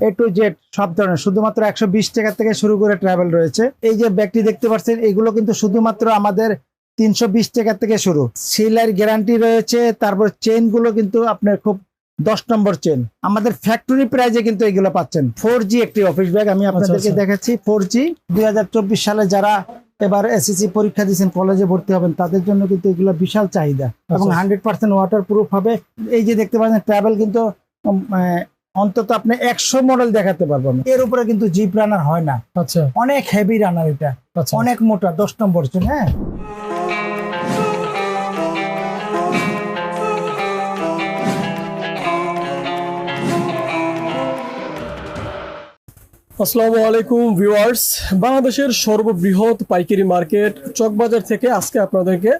A to Z সব ধরনের। শুধুমাত্র একশো বিশ টাকা থেকে শুরু করে ট্রাভেল রয়েছে। এই যে ব্যাগটি দেখতে পাচ্ছেন এগুলো কিন্তু শুধুমাত্র আমাদের তিনশো বিশ টাকা থেকে শুরু। সিলার গ্যারান্টি রয়েছে তারপর চেনগুলো কিন্তু আপনার খুব দশ নম্বর চেন আমাদের ফ্যাক্টরি প্রাইজে কিন্তু এগুলো পাচ্ছেন। ফোর জি একটি অফিস ব্যাগ আমি আপনাদেরকে আচ্ছা। দেখাচ্ছি। ফোর জি দুই হাজার চব্বিশ সালে যারা এবার এসএসসি পরীক্ষা দিয়েছেন কলেজে ভর্তি হবেন তাদের জন্য কিন্তু এগুলো বিশাল চাহিদা। এবং আচ্ছা। হান্ড্রেড পার্সেন্ট ওয়াটার প্রুফ হবে। এই যে দেখতে পাচ্ছেন ট্রাভেল কিন্তু অন্তত আপনি একশো মডেল দেখাতে পারবেন এর উপরে কিন্তু জিপ রানার হয় না। আচ্ছা। অনেক হেভি রানার এটা। আচ্ছা। অনেক মোটা দশ নম্বর হ্যাঁ? আসসালামু আলাইকুম ভিউয়ার্স বাংলাদেশের সর্ববৃহৎ পাইকারি মার্কেট চকবাজার থেকে আজকে আপনাদেরকে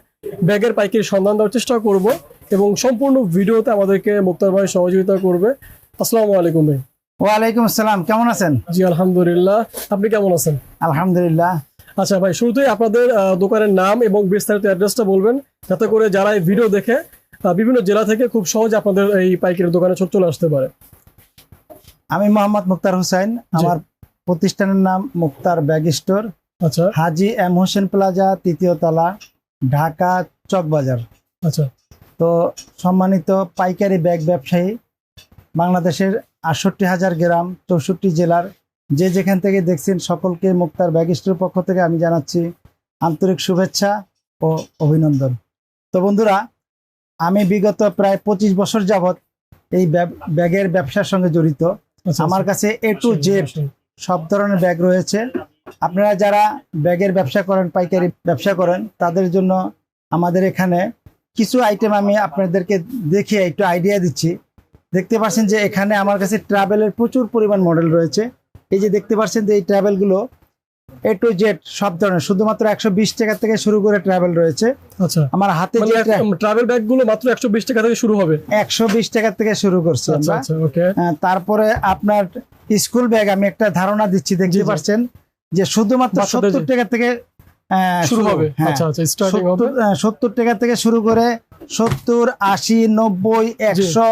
ব্যাগের পাইকারি সন্ধান দেওয়ার চেষ্টা করব এবং সম্পূর্ণ ভিডিওতে আমাদেরকে মুক্তার ভাই সহযোগিতা করবে। আসসালামু আলাইকুম ভাই। ওয়ালাইকুম আসসালাম কেমন আছেন? জি আলহামদুলিল্লাহ। আপনি কেমন আছেন? আলহামদুলিল্লাহ। আচ্ছা ভাই শুরুতেই আপনাদের দোকানের নাম এবং বিস্তারিত অ্যাড্রেসটা বলবেন যাতে করে যারা এই ভিডিও দেখে বিভিন্ন জেলা থেকে খুব সহজে আপনাদের এই পাইকারি দোকানে ছোট চলে আসতে পারে। আমি মোহাম্মদ মুক্তার হোসেন আমার প্রতিষ্ঠানের নাম মুক্তার ব্যাগ স্টোর। আচ্ছা। হাজি এম হোসেন প্লাজা তৃতীয় তলা ঢাকা চকবাজার। আচ্ছা। তো সম্মানিত পাইকারি ব্যাগ ব্যবসায়ী বাংলাদেশের আটষট্টি হাজার গ্রাম চৌষট্টি জেলার যে যেখান থেকে দেখছেন সকলকে মুক্তার ব্যাগিস্টের পক্ষ থেকে আমি জানাচ্ছি আন্তরিক শুভেচ্ছা ও অভিনন্দন। তো বন্ধুরা আমি বিগত প্রায় পঁচিশ বছর যাবৎ এই ব্যাগের ব্যবসার সঙ্গে জড়িত। আচ্ছা আমার কাছে এ টু জেড সব ধরনের ব্যাগ রয়েছে। আপনারা যারা ব্যাগের ব্যবসা করেন পাইকারি ব্যবসা করেন তাদের জন্য আমাদের এখানে কিছু আইটেম আমি আপনাদেরকে দেখিয়ে একটু আইডিয়া দিচ্ছি। দেখতে পাচ্ছেন যে এখানে আমার কাছে ট্রাভেলের প্রচুর পরিমাণ মডেল রয়েছে। এই যে দেখতে পাচ্ছেন যে এই ট্রাভেলগুলো এ টু জেড সব ধরনের শুধুমাত্র একশো বিশ টাকা থেকে শুরু করে ট্রাভেল রয়েছে। আচ্ছা। আমার হাতে যে ট্রাভেল ব্যাগগুলো মাত্র একশো বিশ টাকা থেকে শুরু হবে। একশো বিশ টাকা থেকে শুরু করছি আচ্ছা আচ্ছা তারপরে আপনার স্কুল ব্যাগ আমি একটা ধারণা দিচ্ছি দেখতে পাচ্ছেন যে শুধুমাত্র সত্তর টাকা থেকে শুরু হবে। হ্যাঁ, আচ্ছা আচ্ছা সত্তর টাকা থেকে শুরু করে সত্তর আশি নব্বই একশো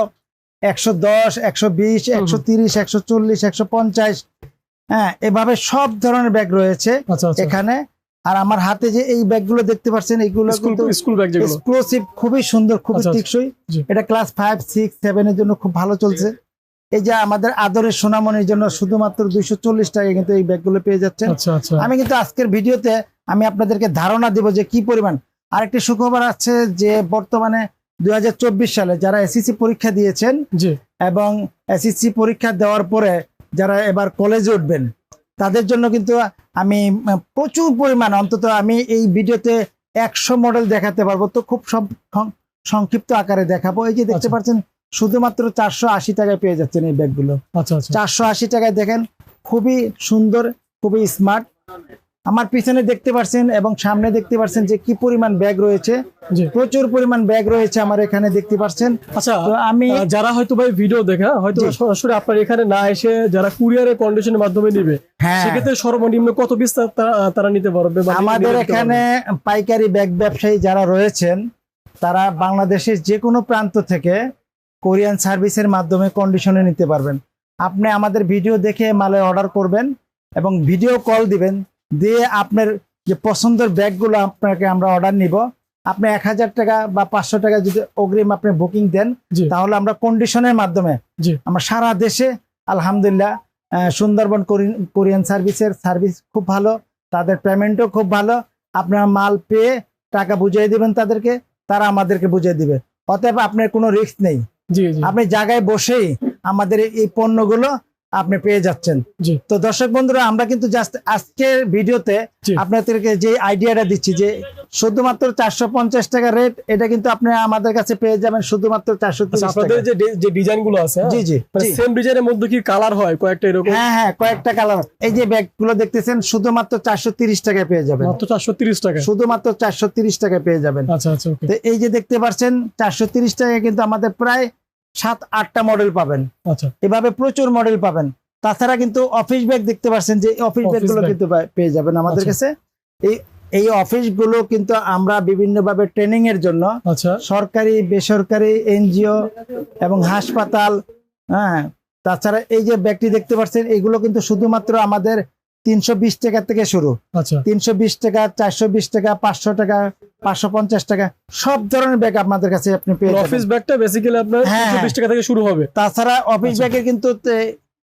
একশো দশ একশো বিশ একশো তিরিশ একশো চল্লিশ একশো পঞ্চাশ। হ্যাঁ এভাবে সব ধরনের ব্যাগ রয়েছে আচ্ছা আচ্ছা। এখানে। আর আমার হাতে যে এই ব্যাগগুলো দেখতে পাচ্ছেন এইগুলো কিন্তু স্কুল ব্যাগ এক্সক্লুসিভ খুবই সুন্দর খুবই আচ্ছা। টেকসই। এটা ক্লাস ফাইভ সিক্স সেভেনের জন্য খুব ভালো চলছে। এই যে আমাদের আদরের সোনামনির জন্য শুধুমাত্র দুইশো চল্লিশ টাকা কিন্তু এই ব্যাগগুলো পেয়ে যাচ্ছেন। আমি কিন্তু আজকের ভিডিওতে আমি আপনাদেরকে ধারণা দিব যে কি পরিমাণ। আরেকটি সুখবর আছে যে বর্তমানে দু হাজার চব্বিশ সালে যারা এসএসসি পরীক্ষা দিয়েছেন এবং এসএসসি পরীক্ষা দেওয়ার পরে যারা এবার কলেজে উঠবেন তাদের জন্য কিন্তু আমি প্রচুর পরিমাণ অন্তত আমি এই ভিডিওতে একশো মডেল দেখাতে পারব। তো খুব সংক্ষিপ্ত আকারে দেখাবো। এই যে দেখতে আচ্ছা। পাচ্ছেন শুধুমাত্র চারশো আশি টাকায় পেয়ে যাচ্ছেন এই ব্যাগগুলো আচ্ছা আচ্ছা। চারশো আশি টাকায় দেখেন খুবই সুন্দর খুবই স্মার্ট আমার পিছনে দেখতে পাচ্ছেন এবং সামনে দেখতে পাচ্ছেন যে কি পরিমাণ ব্যাগ রয়েছে। প্রচুর পরিমাণ ব্যাগ রয়েছে আমার এখানে দেখতে পাচ্ছেন আচ্ছা আমি যারা হয়তো ভাই ভিডিও দেখা হয়তো সরাসরি আপনার এখানে না এসে যারা কুরিয়ারের কন্ডিশনের মাধ্যমে নিবে হ্যাঁ। সেক্ষেত্রে সর্বনিম্ন কত পিস তারা তারা নিতে পারবে আমাদের এখানে পাইকারি ব্যাগ ব্যবসায়ী যারা রয়েছেন তারা বাংলাদেশের যে কোনো প্রান্ত থেকে কোরিয়ান সার্ভিসের মাধ্যমে কন্ডিশনে নিতে পারবেন। আপনি আমাদের ভিডিও দেখে মালে অর্ডার করবেন এবং ভিডিও কল দিবেন। দিয়ে আপনার যে পছন্দের ব্যাগগুলো আপনাকে আমরা অর্ডার নিব। আপনি এক হাজার টাকা বা পাঁচশো টাকা যদি অগ্রিম আপনি বুকিং দেন তাহলে আমরা কন্ডিশনের মাধ্যমে। আমরা সারা দেশে আলহামদুলিল্লাহ সুন্দরবন কোরি- কোরিয়ান সার্ভিসের সার্ভিস খুব ভালো তাদের পেমেন্টও খুব ভালো। আপনারা মাল পেয়ে টাকা বুঝিয়ে দিবেন তাদেরকে তারা আমাদেরকে বুঝিয়ে দিবে। অতএব আপনার কোনো রিস্ক নেই। আপনি জায়গায় বসেই আমাদের এই পণ্যগুলো আপনি পেয়ে যাচ্ছেন। তো দর্শক বন্ধুরা আমরা কিন্তু জাস্ট আজকের ভিডিওতে আপনাদেরকে যে আইডিয়াটা দিচ্ছি যে শুধুমাত্র চারশো পঞ্চাশ টাকা রেট এটা কিন্তু আপনি আমাদের কাছে পেয়ে যাবেন শুধুমাত্র চারশো আচ্ছা আপনাদের যে ডিজাইনগুলো আছে হ্যাঁ? জি জি সেম ডিজাইনের মধ্যে কি কালার হয়? কয়েকটা এরকম? হ্যাঁ হ্যাঁ কয়েকটা কালার এই যে ব্যাগগুলো দেখতেছেন শুধুমাত্র চারশো তিরিশ টাকায় পেয়ে যাবেন। মাত্র চারশো তিরিশ টাকা শুধুমাত্র চারশো তিরিশ টাকায় পেয়ে যাবেন। আচ্ছা আচ্ছা তো এই যে দেখতে পাচ্ছেন চারশো তিরিশ টাকায় কিন্তু আমাদের প্রায় সাত আটটা মডেল পাবেন। আচ্ছা। এভাবে প্রচুর মডেল পাবেন। তাছাড়া কিন্তু অফিস ব্যাগ দেখতে পাচ্ছেন যে অফিস ব্যাগগুলো কিন্তু পেয়ে যাবেন আমাদের আচ্ছা। কাছে। এই এই অফিসগুলো কিন্তু আমরা বিভিন্ন ভাবে ট্রেনিং এর জন্য আচ্ছা। সরকারি বেসরকারি এনজিও এবং হাসপাতাল হ্যাঁ। তাছাড়া এই যে ব্যাগটি দেখতে পাচ্ছেন এগুলো কিন্তু শুধুমাত্র আমাদের তিনশো বিশ টাকা থেকে শুরু। আচ্ছা। তিনশো বিশ টাকা চারশো বিশ টাকা পাঁচশো টাকা পাঁচশো পঞ্চাশ টাকা সব ধরনের ব্যাগ আপনাদের কাছে আপনি পেয়ে যাবেন। অফিস ব্যাগটা বেসিক্যালি আপনার হ্যাঁ, তিনশো বিশ টাকা থেকে শুরু হবে। তাছাড়া অফিস আচ্ছা। ব্যাগের কিন্তু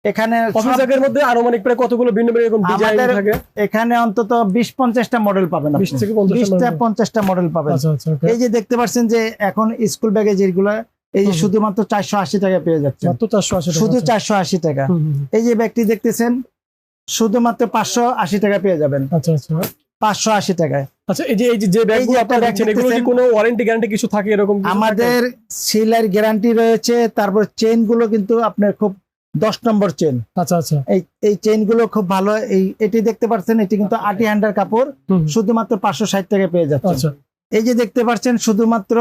এখানে অফিস ব্যাগের মধ্যে আনুমানিক প্রায় কতগুলো ভিন্ন ভিন্ন এরকম ডিজাইন থাকে? এখানে অন্তত বিশ পঞ্চাশটা মডেল পাবেন বিশ থেকে পঞ্চাশ বিশটা পঞ্চাশটা মডেল পাবেন। আচ্ছা আচ্ছা এই যে দেখতে পাচ্ছেন যে এখন স্কুল ব্যাগে যেগুলো এই যে শুধুমাত্র চারশো আশি টাকা পেয়ে যাচ্ছে মাত্র চারশো আশি টাকা শুধু আচ্ছা। চারশো আশি টাকা। এই যে ব্যাগটি দেখতেছেন শুধুমাত্র পাঁচশো আশি টাকা পেয়ে যাবেন। আচ্ছা আচ্ছা। পাঁচশো আশি টাকায়। আচ্ছা এই যে এই যে যে ব্যাগগুলো আপনারা ব্যাগ এগুলো কি কোনো ওয়ারেন্টি গ্যারান্টি কিছু থাকে এরকম আমাদের গ্যারান্টি রয়েছে তারপর চেনগুলো কিন্তু আপনার খুব দশ নম্বর চেন আচ্ছা আচ্ছা। এই এই চেনগুলো খুব ভালো এই এটি দেখতে পাচ্ছেন এটি কিন্তু আটি হ্যান্ডার কাপড়। শুধুমাত্র পাঁচশো ষাট টাকা পেয়ে যাচ্ছে আচ্ছা। এই যে দেখতে পাচ্ছেন শুধুমাত্র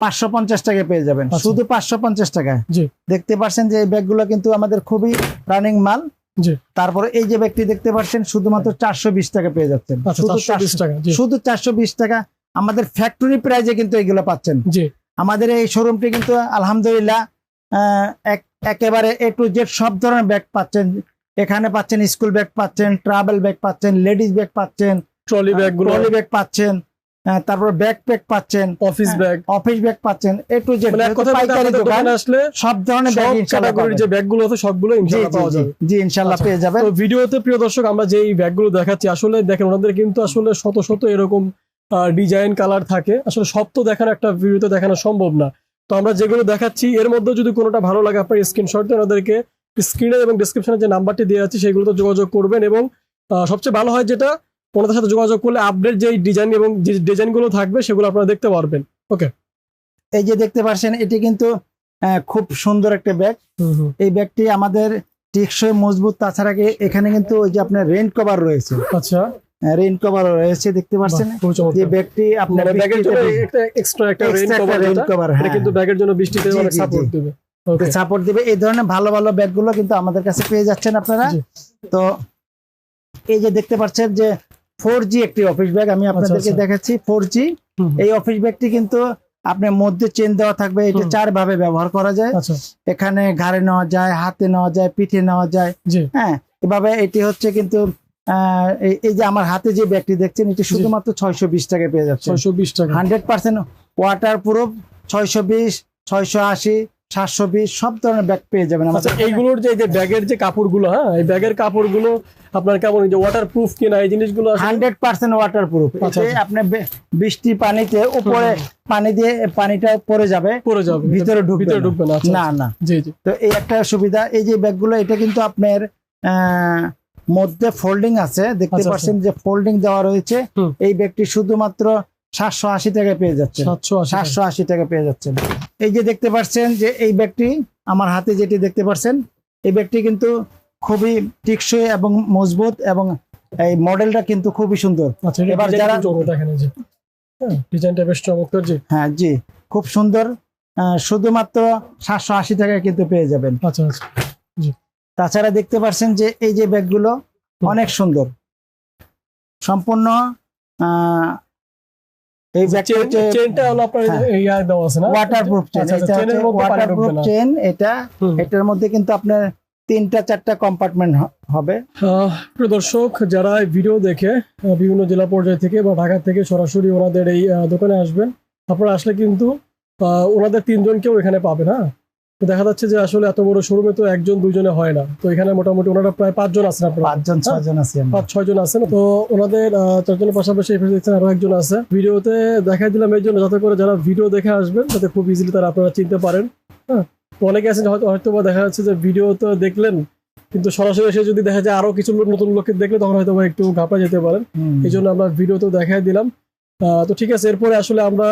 পাঁচশো পঞ্চাশ টাকা পেয়ে যাবেন। শুধু পাঁচশো পঞ্চাশ টাকা জি। দেখতে পাচ্ছেন যে এই ব্যাগগুলো কিন্তু আমাদের খুবই রানিং মাল। তারপরে এই যে ব্যাগটি দেখতে পাচ্ছেন শুধুমাত্র চারশো বিশ টাকা পেয়ে যাচ্ছেন। আচ্ছা শুধু চারশো বিশ টাকা আমাদের ফ্যাক্টরি প্রাইজে কিন্তু এগুলো পাচ্ছেন। আমাদের এই শোরুমটি কিন্তু আলহামদুলিল্লাহ একেবারে এ টু জেড সব ধরনের ব্যাগ পাচ্ছেন। এখানে পাচ্ছেন স্কুল ব্যাগ পাচ্ছেন ট্রাভেল ব্যাগ পাচ্ছেন লেডিস ব্যাগ পাচ্ছেন ট্রলি ব্যাগ ট্রলি ব্যাগ পাচ্ছেন। তারপর ব্যাগ প্যাক পাচ্ছেন অফিস ব্যাগ অফিস ব্যাগ পাচ্ছেন এ টু জেড মানে কথা বলতে পাইকারি দোকান আসলে সব ধরনের ব্যাগ ইনশাআল্লাহ যে। ব্যাগগুলো আছে সবগুলো ইনশাআল্লাহ পাওয়া যাবে জি ইনশাআল্লাহ আচ্ছা। পেয়ে যাবেন তো ভিডিওতে প্রিয় দর্শক আমরা যে এই ব্যাগগুলো দেখাচ্ছি আসলে দেখেন ওনাদের কিন্তু আসলে শত শত এরকম ডিজাইন কালার থাকে আসলে সব তো দেখানো একটা ভিডিওতে দেখানো সম্ভব না তো আমরা যেগুলো দেখাচ্ছি এর মধ্যে যদি কোনোটা ভালো লাগে আপনার স্ক্রিনশট দিয়ে ওনাদেরকে স্ক্রিনে এবং ডিসক্রিপশনে যে নাম্বারটি দেওয়া আছে সেগুলোতে যোগাযোগ করবেন এবং সবচেয়ে ভালো হয় যেটা ওনাদের সাথে যোগাযোগ করলে আপডেট যে ডিজাইন এবং যে ডিজাইনগুলো থাকবে সেগুলো আপনারা দেখতে পারবেন। ওকে এই যে দেখতে পাচ্ছেন এটি কিন্তু খুব সুন্দর একটা ব্যাগ এই ব্যাগটি আমাদের টেকসই মজবুত তাছাড়া কি এখানে কিন্তু ওই যে আপনার রেইন কভার রয়েছে। আচ্ছা। রেইন কভার রয়েছে দেখতে পাচ্ছেন যে ব্যাগটি আপনার মানে ব্যাগের জন্য একটা এক্সট্রা একটা রেইন কভার rain cover, এটা হ্যাঁ। কিন্তু ব্যাগের জন্য বৃষ্টিতে অনেক সাপোর্ট দেবে। ওকে সাপোর্ট দিবে। এই ধরনের ভালো ভালো ব্যাগগুলো কিন্তু আমাদের কাছে পেয়ে যাচ্ছেন আপনারা। তো এই যে দেখতে পাচ্ছেন যে ফোর জি একটি অফিস ব্যাগ আমি আপনাদেরকে আচ্ছা। দেখাচ্ছি ফোর জি। এই অফিস ব্যাগটি কিন্তু আপনার মধ্যে চেন দেওয়া থাকবে এটা চার ভাবে ব্যবহার করা যায়। আচ্ছা। এখানে ঘাড়ে নেওয়া যায় হাতে নেওয়া যায় পিঠে নেওয়া যায়। হ্যাঁ এভাবে এটি হচ্ছে কিন্তু এই যে আমার হাতে যে ব্যাগটি দেখছেন এটি শুধুমাত্র ছয়শো বিশ টাকায় পেয়ে যাচ্ছে ছয়শো বিশ টাকা। হান্ড্রেড পার্সেন্ট ওয়াটার প্রুফ ছয়শো বিশ ছয়শো আশি সাতশো বিশ সব ধরনের ব্যাগ পেয়ে যাবেন আচ্ছা এইগুলোর যে যে ব্যাগের যে কাপড়গুলো হ্যাঁ এই ব্যাগের কাপড়গুলো আপনার কেমন? যে ওয়াটার প্রুফ কিনা এই জিনিসগুলো হান্ড্রেড পার্সেন্ট ওয়াটার প্রুফ আচ্ছা, আচ্ছা। আপনার বে- বৃষ্টি পানিতে উপরে পানি দিয়ে পানিটা পড়ে যাবে পরে যাবে ভিতরে ঢুকবে। ঢুকবে না আচ্ছা, না। না। জি জি। তো এই একটা সুবিধা এই যে ব্যাগগুলো এটা কিন্তু আপনার মধ্যে ফোল্ডিং আছে। দেখতে পাচ্ছেন যে ফোল্ডিং দেওয়া রয়েছে। এই ব্যাগটি শুধুমাত্র সাতশো আশি টাকায় পেয়ে যাচ্ছে সাতশো আশি টাকা। টাকা পেয়ে যাচ্ছেন। এই যে দেখতে পাচ্ছেন যে এই ব্যাগটি আমার হাতে যেটি দেখতে পাচ্ছেন এই ব্যাগটি কিন্তু খুবই টিকসই এবং মজবুত এবং এই মডেলটা কিন্তু খুবই সুন্দর। আচ্ছা এবার যারা হ্যাঁ ডিজাইনটা বেশ চমৎকার জি হ্যাঁ জি। খুব সুন্দর। শুধুমাত্র সাতশো আশি টাকায় কিন্তু পেয়ে যাবেন। আচ্ছা আচ্ছা। তাছাড়া দেখতে পাচ্ছেন যে এই যে ব্যাগগুলো অনেক সুন্দর। সম্পূর্ণ আহ, এই চেনটা হলো আপনার। দেওয়া আছে না? ওয়াটারপ্রুফ চেন এটা চেনের হচ্ছে মধ্যে পানি ওয়াটারপ্রুফ চেন এটা এটার মধ্যে কিন্তু আপনার তিনটা চারটা কম্পার্টমেন্ট হবে। প্রিয় যারা ভিডিও দেখে বিভিন্ন জেলা পর্যায় থেকে বা ঢাকা থেকে সরাসরি ওনাদের এই দোকানে আসবেন আপনারা আসলে কিন্তু আহ, ওনাদের তিনজনকেও এখানে পাবেন হ্যাঁ? দেখা যাচ্ছে যে আসলে এত বড় শোরুমে তো একজন দুইজনে হয় না। তো এখানে মোটামুটি ওনারা প্রায় পাঁচজন আছেন আপনারা। পাঁচজন হ্যাঁ। ছয়জন আছি আমরা। পাঁচ ছয় জন আছেন। তো ওনাদের চারজনের পাশাপাশি এখানে দেখছেন আরও একজন আছে। ভিডিওতে দেখাই দিলাম এই জন্য যাতে করে যারা ভিডিও দেখে আসবেন যাতে খুব ইজিলি তারা আপনারা চিনতে পারেন। হ্যাঁ? অনেকে আছেন হয়তো হয়তো বা দেখা যাচ্ছে যে ভিডিও তো দেখলেন কিন্তু সরাসরি এসে যদি দেখা যায় আরও কিছু লোক নতুন লোককে দেখলে তখন হয়তো বা একটু ঘাপা যেতে পারেন। এই জন্য আমরা ভিডিওতেও দেখাই দিলাম। আহ, তো ঠিক আছে এরপরে আসলে আমরা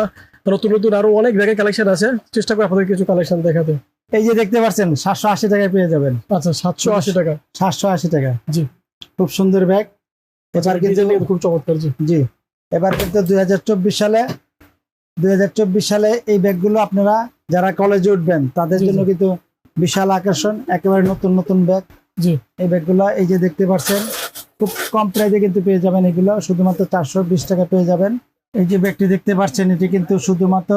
নতুন নতুন আরও অনেক ব্যাগের কালেকশন আছে। চেষ্টা করি আপনাদের কিছু কালেকশন দেখাতে। এই যে দেখতে পাচ্ছেন সাতশো আশি টাকায় পেয়ে যাবেন। আচ্ছা সাতশো আশি টাকা। সাতশো আশি টাকা। জি। খুব সুন্দর ব্যাগ। এবার কিন্তু খুব চমৎকার জি। জি। এবার কিন্তু দুই হাজার চব্বিশ সালে দুই হাজার চব্বিশ সালে এই ব্যাগগুলো আপনারা যারা কলেজে উঠবেন তাদের জন্য কিন্তু বিশাল আকর্ষণ একেবারে নতুন নতুন ব্যাগ। জি। এই ব্যাগগুলো এই যে দেখতে পাচ্ছেন খুব কম প্রাইসে কিন্তু পেয়ে যাবেন এগুলো। শুধুমাত্র চারশো বিশ টাকা পেয়ে যাবেন। এই যে ব্যাগটি দেখতে পাচ্ছেন এটি কিন্তু শুধুমাত্র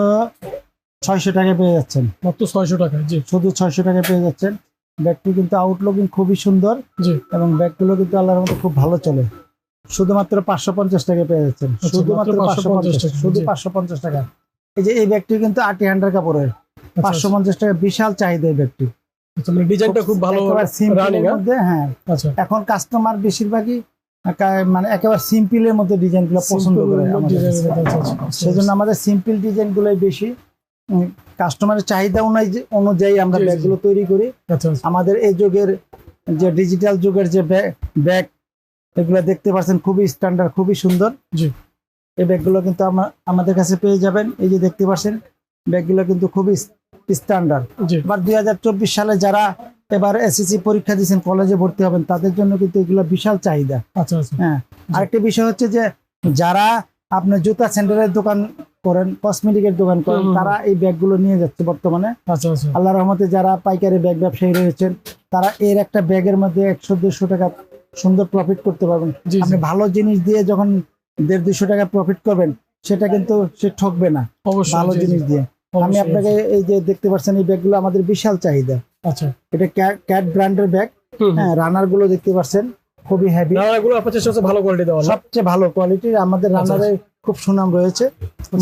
ছয়শো টাকা পেয়ে যাচ্ছেন। মাত্র ছয়শো টাকা জি। শুধু ছয়শো টাকা পেয়ে যাচ্ছেন। ব্যাগটি কিন্তু আউটলুকিং খুবই সুন্দর জি। এবং ব্যাগগুলো কিন্তু আল্লাহর মতো খুব ভালো চলে। শুধুমাত্র পাঁচশো পঞ্চাশ টাকা পেয়ে যাচ্ছেন। আচ্ছা, শুধুমাত্র পাঁচশো পঞ্চাশ টাকা, শুধু। পাঁচশো পঞ্চাশ টাকা। এই যে এই ব্যাগটি কিন্তু আটি হান্ড্রেড কাপড়ের। আচ্ছা, পাঁচশো পঞ্চাশ টাকা বিশাল চাহিদা এই ব্যাগটি। আচ্ছা, মানে ডিজাইনটা খুব ভালো এর মধ্যে হ্যাঁ। আচ্ছা। এখন কাস্টমার বেশিরভাগই মানে একেবারে সিম্পলের মধ্যে ডিজাইনগুলো পছন্দ করে সেজন্য আমাদের সিম্পল ডিজাইন গুলোই বেশি। কাস্টমারের চাহিদা অনুযায়ী অনুযায়ী আমরা ব্যাগগুলো তৈরি করি। আচ্ছা আচ্ছা। আমাদের এই যুগের যে ডিজিটাল যুগের যে ব্যাগ এগুলো দেখতে পাচ্ছেন খুবই স্ট্যান্ডার্ড খুবই সুন্দর। জি। এই ব্যাগগুলো কিন্তু আমা- আমাদের কাছে পেয়ে যাবেন। এই যে দেখতে পাচ্ছেন ব্যাগগুলো কিন্তু খুবই স্ট্যান্ডার্ড এবার দুই সালে যারা এবার এসএসসি পরীক্ষা দিয়েছেন কলেজে ভর্তি হবেন তাদের জন্য কিন্তু এগুলো বিশাল চাহিদা। আচ্ছা আচ্ছা। হ্যাঁ। আরেকটা বিষয় হচ্ছে যে যারা আপনার জুতা স্যান্ডেলের দোকান করেন কসমেটিকের দোকান করেন। তারা এই ব্যাগগুলো নিয়ে যাচ্ছে বর্তমানে। আচ্ছা আচ্ছা। আল্লাহ রহমতে যারা পাইকারি ব্যাগ ব্যবসায়ী রয়েছেন তারা এর একটা ব্যাগের মধ্যে একশো দেড়শো টাকা সুন্দর প্রফিট করতে পারবেন। আপনি ভালো জিনিস দিয়ে যখন দেড় দুশো টাকা প্রফিট করবেন সেটা কিন্তু সে ঠকবে না। ভালো জিনিস দিয়ে। আমি আপনাকে এই যে দেখতে পাচ্ছেন এই ব্যাগগুলো আমাদের বিশাল চাহিদা। আচ্ছা। এটা ক্যাট ব্র্যান্ডের ব্যাগ। হ্যাঁ রানারগুলো দেখতে পাচ্ছেন। খুবই হেভি রানারগুলো আপনার হচ্ছে ভালো কোয়ালিটি দেওয়া সবচেয়ে ভালো কোয়ালিটির আমাদের রানারে খুব সুনাম রয়েছে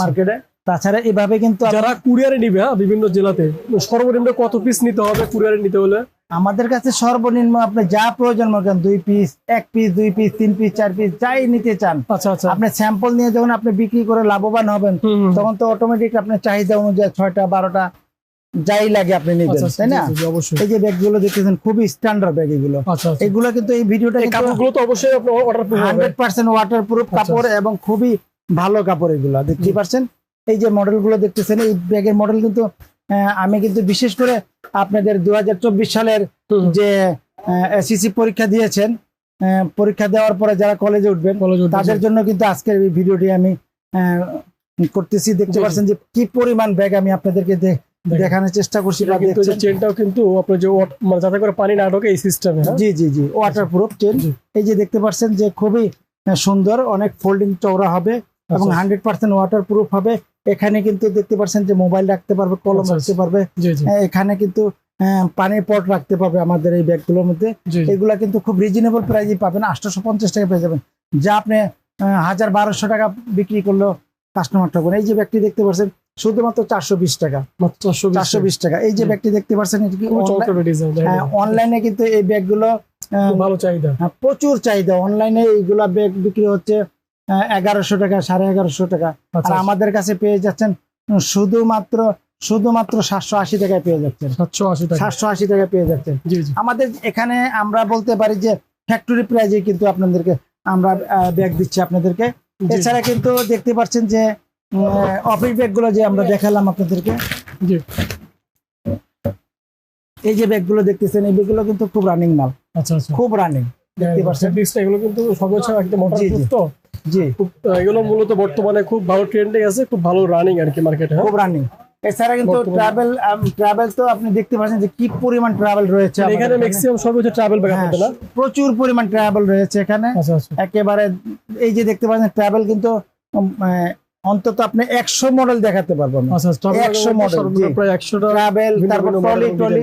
মার্কেটে তাছাড়া এভাবে কিন্তু যারা কুরিয়ারে নিবে হ্যাঁ বিভিন্ন জেলাতে সর্বনিম্ন কত পিস নিতে হবে কুরিয়ারে নিতে হলে? আমাদের কাছে সর্বনিম্ন আপনি যা প্রয়োজন মনে করেন দুই পিস এক পিস দুই পিস তিন পিস চার পিস যাই নিতে চান। আচ্ছা আচ্ছা। আপনি স্যাম্পল নিয়ে যখন আপনি বিক্রি করে লাভবান হবেন। তখন তো অটোমেটিক আপনার চাহিদা অনুযায়ী ছয়টা বারোটা যাই লাগে আপনি নিবেন আচ্ছা, তাই না এই যে ব্যাগগুলো দেখতেছেন খুবই স্ট্যান্ডার্ড ব্যাগ এগুলো আচ্ছা আচ্ছা এগুলো কিন্তু এই ভিডিওটা কাপড়গুলো তো অবশ্যই হান্ড্রেড পার্সেন্ট ওয়াটার প্রুফ আচ্ছা। কাপড় এবং খুবই ভালো কাপড় এগুলো দেখতে জি। পাচ্ছেন এই যে মডেলগুলো দেখতেছেন এই ব্যাগের মডেল কিন্তু আমি কিন্তু বিশেষ করে আপনাদের দু হাজার চব্বিশ সালের যে এসিসি পরীক্ষা দিয়েছেন পরীক্ষা দেওয়ার পরে যারা কলেজে উঠবেন তাদের জন্য কিন্তু আজকের এই ভিডিওটি আমি করতেছি দেখতে। পাচ্ছেন যে কি পরিমাণ ব্যাগ আমি আপনাদেরকে দে- দেখেন। দেখানোর চেষ্টা করছি বা দেখছেন। চেনটাও কিন্তু আপনার যে মানে যাতে করে পানি না ঢোকে এই সিস্টেমে জি জি জি প্রুফ চেন এই যে দেখতে পাচ্ছেন যে খুবই সুন্দর অনেক ফোল্ডিং চওড়া হবে এবং আচ্ছা, হান্ড্রেড পার্সেন্ট ওয়াটার প্রুফ হবে। এখানে কিন্তু দেখতে পাচ্ছেন যে মোবাইল রাখতে পারবে কলম আচ্ছা, রাখতে পারবে। জি জি। হ্যাঁ, এখানে কিন্তু পানির পট রাখতে পারবে আমাদের এই ব্যাগগুলোর মধ্যে। জি জি। এগুলা কিন্তু খুব রিজনেবল প্রাইজে পাবেন আটশোশো পঞ্চাশ টাকা পেয়ে যাবেন। যা আপনি হাজার বারোশো টাকা বিক্রি করলেও কাস্টমার ঠকবেন। এই যে ব্যাগটি দেখতে পাচ্ছেন শুধুমাত্র চারশো বিশ টাকা। চারশো বিশ চারশো বিশ টাকা। এই যে। ব্যাগটি দেখতে পাচ্ছেন এটা কি অনলাইনে কিন্তু এই ব্যাগগুলো ভালো চাহিদা। হ্যাঁ, প্রচুর চাহিদা। অনলাইনে এইগুলা ব্যাগ বিক্রি হচ্ছে এগারোশো টাকা সাড়ে এগারোশো টাকা। আর আচ্ছা। আমাদের কাছে পেয়ে যাচ্ছেন শুধুমাত্র শুধুমাত্র সাতশো আশি টাকায় পেয়ে যাচ্ছেন। সাতশো আশি টাকা। সাতশো আশি টাকায় পেয়ে যাচ্ছেন। আমাদের এখানে আমরা বলতে পারি যে ফ্যাক্টরি প্রাইজে কিন্তু আপনাদেরকে আমরা ব্যাগ দিচ্ছি আপনাদেরকে। এছাড়া কিন্তু দেখতে পাচ্ছেন যে অফিস ব্যাগগুলো যে আমরা দেখালাম আপনাদেরকে। জি। এই যে ব্যাগগুলো দেখতেছেন এই ব্যাগগুলো কিন্তু খুব রানিং মাল। আচ্ছা আচ্ছা। খুব রানিং দেখতে পাচ্ছেন? ফেব্রিক্সটা এগুলো কিন্তু সর্বোচ্চ একদম জি, জি। তো। জি। এগুলো মূলত বর্তমানে খুব ভালো ট্রেন্ডে আছে খুব ভালো রানিং আর কি মার্কেটে খুব রানিং এছাড়া কিন্তু ট্রাভেল ট্রাভেল তো আপনি দেখতে পাচ্ছেন যে কি পরিমাণ ট্রাভেল রয়েছে এখানে এখানে। ম্যাক্সিমাম সর্বোচ্চ ট্রাভেল ব্যাগ হ্যাঁ, না? প্রচুর পরিমাণ ট্রাভেল রয়েছে এখানে। আচ্ছা আচ্ছা। একেবারে এই যে দেখতে পাচ্ছেন ট্রাভেল কিন্তু অন্তত আপনি একশো মডেল দেখাতে পারব না আচ্ছা ট্রাভেল 100 model, জি। প্রায় একশোটা ট্রাভেল তারপর ট্রলি ট্রলি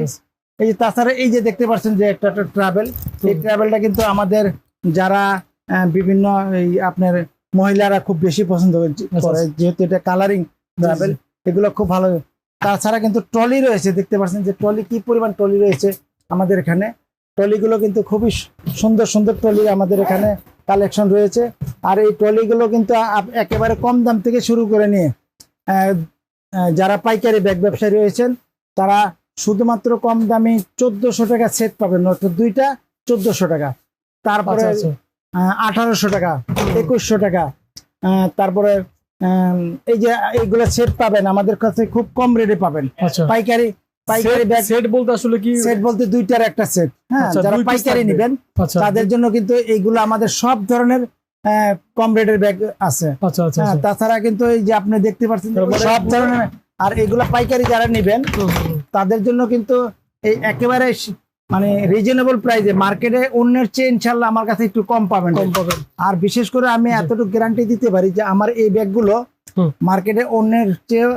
এই যে তাছাড়া এই যে দেখতে পাচ্ছেন যে একটা ট্রাভেল এই। ট্রাভেলটা কিন্তু আমাদের যারা বিভিন্ন এই আপনার মহিলারা খুব বেশি পছন্দ আচ্ছা, করে যেহেতু এটা কালারিং ট্রাভেল এগুলো খুব ভালো। তাছাড়া কিন্তু ট্রলি রয়েছে দেখতে পাচ্ছেন যে ট্রলি কি পরিমাণ ট্রলি রয়েছে আমাদের এখানে। ট্রলিগুলো কিন্তু খুবই সুন্দর সুন্দর ট্রলি আমাদের এখানে কালেকশন রয়েছে। আর এই ট্রলিগুলো কিন্তু একেবারে কম দাম থেকে শুরু করে নিয়ে যারা পাইকারি ব্যাগ ব্যবসায়ী রয়েছেন তারা শুধুমাত্র কম দামি চোদ্দশো টাকা সেট পাবেন অর্থাৎ দুইটা চোদ্দশো টাকা। তারপরে আচ্ছা আচ্ছা। আঠারোশো টাকা একুশশো টাকা তারপরে এই যে এইগুলো সেট পাবেন আমাদের কাছে খুব কম রেটে পাবেন। আচ্ছা। পাইকারি পাইকারি ব্যাগ সেট বলতে আসলে কি সেট বলতে দুইটার একটা সেট হ্যাঁ আচ্ছা, যারা পাইকারি নেবেন আচ্ছা তাদের জন্য কিন্তু এইগুলো আমাদের সব ধরনের কম রেটের ব্যাগ আছে আচ্ছা আচ্ছা হ্যাঁ। তাছাড়া কিন্তু এই যে আপনি দেখতে পাচ্ছেন সব ধরনের আর এগুলো পাইকারি যারা নেবেন। তাদের জন্য কিন্তু এই একেবারে মানে রিজনেবল প্রাইসে মার্কেটে অন্যের চেয়ে ইনশাল্লাহ আমার কাছে একটু কম পাবেন কম পাবেন আর বিশেষ করে আমি। এতটুকু গ্যারান্টি দিতে পারি যে আমার এই ব্যাগগুলো মার্কেটে অন্যের চেয়ে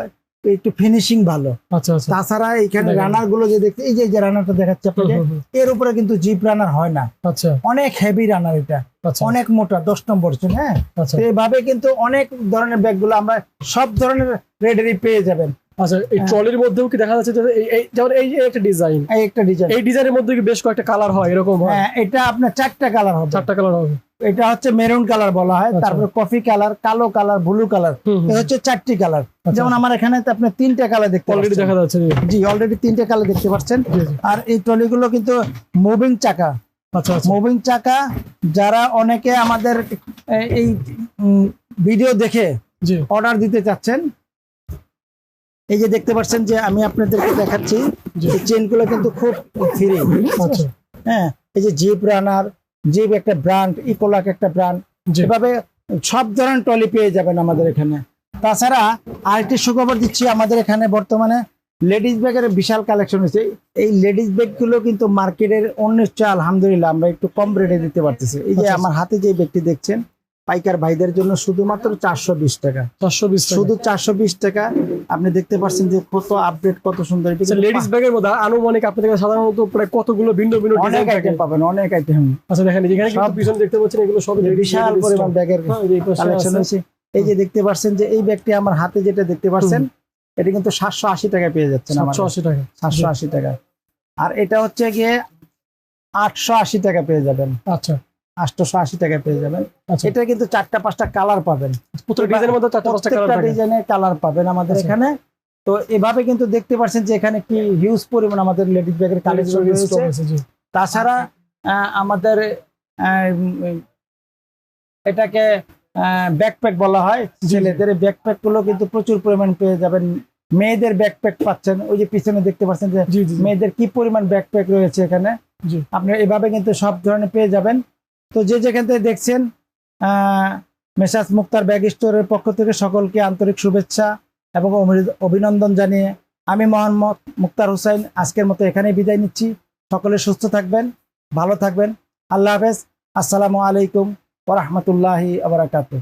একটু ফিনিশিং ভালো। আচ্ছা আচ্ছা। তাছাড়া এখানে রানারগুলো যে দেখতে এই যে রানারটা দেখাচ্ছে আপনাকে। এর উপরে কিন্তু জিপ রানার হয় না। আচ্ছা। অনেক হেভি রানার এটা। আচ্ছা। অনেক মোটা দশ নম্বর হ্যাঁ? এভাবে কিন্তু অনেক ধরনের ব্যাগগুলো আমরা সব ধরনের রেডারি পেয়ে যাবেন। আচ্ছা এই হ্যাঁ। ট্রলির মধ্যেও কি দেখা যাচ্ছে যে এই- এই যেমন এই একটা ডিজাইন এই একটা ডিজাইন এই ডিজাইনের মধ্যে কি বেশ কয়েকটা কালার হয় এরকম হয়? হ্যাঁ এটা আপনার চারটা কালার হবে। চারটা কালার হবে। এটা হচ্ছে মেরুন কালার বলা হয় আচ্ছা। তারপরে কফি কালার কালো কালার ব্লু কালার। এটা হচ্ছে চারটি কালার আচ্ছা। যেমন আমার এখানে আপনি তিনটা কালার দেখতে অলরেডি দেখা যাচ্ছে। জি অলরেডি তিনটে কালার দেখতে পাচ্ছেন। আর এই ট্রলিগুলো কিন্তু মুভিং চাকা। আচ্ছা আচ্ছা। মুভিং চাকা যারা অনেকে আমাদের এই ভিডিও দেখে অর্ডার দিতে চাচ্ছেন এই যে দেখতে পাচ্ছেন যে আমি আপনাদেরকে দেখাচ্ছি চেনগুলো কিন্তু খুব ফ্রি। আচ্ছা। হ্যাঁ এই যে জিপ রানার জিপ একটা ব্র্যান্ড ইকোলাক একটা ব্র্যান্ড জি। এভাবে সব ধরনের টলি পেয়ে যাবেন আমাদের এখানে। তাছাড়া আরেকটি সুখবর দিচ্ছি আমাদের এখানে বর্তমানে লেডিস ব্যাগের বিশাল কালেকশন হয়েছে। এই লেডিস ব্যাগগুলো কিন্তু মার্কেটের অন্য চেয়ে আলহামদুলিল্লাহ আমরা একটু কম রেটে দিতে পারতেছি। এই যে আচ্ছা, আমার হাতে যে ব্যক্তি দেখছেন পাইকার ভাইদের জন্য শুধুমাত্র চারশো বিশ টাকা। চারশো বিশ শুধু চারশো বিশ টাকা। আপনি দেখতে পাচ্ছেন যে কত আপডেট কত সুন্দর। লেডিস ব্যাগের মধ্যে আনুমানিক আপনাদের কাছে সাধারণত প্রায় কতগুলো ভিন্ন ভিন্ন অনেক আইটেম পাবেন অনেক আইটেম আচ্ছা দেখেন সব- পিছনে দেখতে পাচ্ছেন এগুলো সব বিশাল পরিমাণ ব্যাগের এই যে কালেকশন আছে। এই যে দেখতে পাচ্ছেন যে এই ব্যাগটি আমার হাতে যেটা দেখতে পাচ্ছেন এটা কিন্তু সাতশো আশি টাকায় পেয়ে যাচ্ছেন আমার 780 টাকা। সাতশো আশি টাকা। আর এটা হচ্ছে গিয়ে আটশো আশি টাকা পেয়ে যাবেন। আচ্ছা। আটশো আশি টাকা পেয়ে যাবেন। আচ্ছা। এটা কিন্তু চারটা পাঁচটা কালার পাবেন। প্রত্যেকটা ডিজাইনের কালার পাবেন। আমাদের আচ্ছা। এখানে। তো এভাবে কিন্তু দেখতে পাচ্ছেন যে এখানে কি হিউজ পরিমাণ আমাদের লেডিস ব্যাগের কালেকশন রয়েছে। তাছাড়া আমাদের এটাকে ব্যাকপ্যাক বলা হয়। ছেলেদের ব্যাকপ্যাকগুলো কিন্তু প্রচুর পরিমাণ পেয়ে যাবেন। মেয়েদের ব্যাকপ্যাক পাচ্ছেন। ওই যে পিছনে দেখতে পাচ্ছেন যে। মেয়েদের কি পরিমাণ ব্যাকপ্যাক রয়েছে এখানে? জি। আপনি এভাবে কিন্তু সব ধরনের পেয়ে যাবেন। তো যে যেখান থেকে দেখছেন মেসাজ মুক্তার ব্যাগ স্টোরের পক্ষ থেকে সকলকে আন্তরিক শুভেচ্ছা এবং অভি- অভিনন্দন জানিয়ে আমি মোহাম্মদ মুক্তার হুসাইন আজকের মতো এখানেই বিদায় নিচ্ছি। সকলে সুস্থ থাকবেন, ভালো থাকবেন। আল্লাহ হাফেজ। আসসালামু আলাইকুম ওরহমতুল্লাহি আবরাকাতু